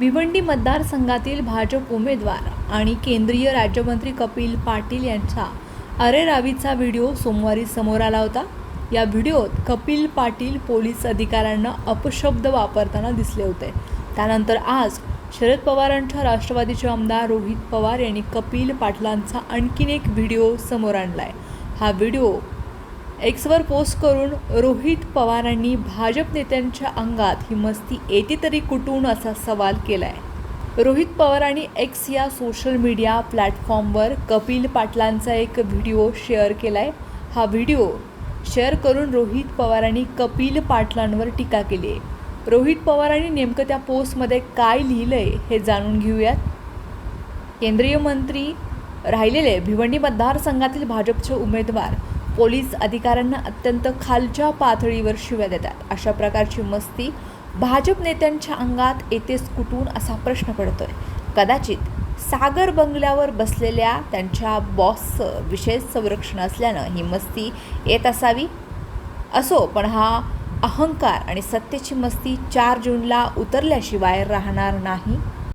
भिवंडी मतदारसंघातील भाजप उमेदवार आणि केंद्रीय राज्यमंत्री कपिल पाटील यांचा अरेरावीचा व्हिडिओ सोमवारी समोर आला होता. या व्हिडिओत कपिल पाटील पोलीस अधिकाऱ्यांना अपशब्द वापरताना दिसले होते. त्यानंतर आज शरद पवारांच्या राष्ट्रवादीचे आमदार रोहित पवार यांनी कपिल पाटलांचा आणखीन एक व्हिडिओ समोर आणला आहे हा व्हिडिओ एक्सवर पोस्ट करून रोहित पवारांनी भाजप नेत्यांच्या अंगात ही मस्ती येते तरी कुठून असा सवाल केला आहे रोहित पवारांनी एक्स या सोशल मीडिया प्लॅटफॉर्मवर कपिल पाटलांचा एक व्हिडिओ शेअर केला आहे हा व्हिडिओ शेअर करून रोहित पवारांनी कपिल पाटलांवर टीका केली आहे रोहित पवारांनी नेमकं त्या पोस्टमध्ये काय लिहिलं आहे हे जाणून घेऊयात. केंद्रीय मंत्री राहिलेले भिवंडी मतदारसंघातील भाजपचे उमेदवार पोलीस अधिकाऱ्यांना अत्यंत खालच्या पातळीवर शिव्या देतात. अशा प्रकारची मस्ती भाजप नेत्यांच्या अंगात येतेच कुठून असा प्रश्न पडतोय. कदाचित सागर बंगल्यावर बसलेल्या त्यांच्या बॉसचं विशेष संरक्षण असल्यानं ही मस्ती येत असावी? असो पण हा अहंकार आणि सत्तेची मस्ती चार जूनला उतरल्याशिवाय राहणार नाही.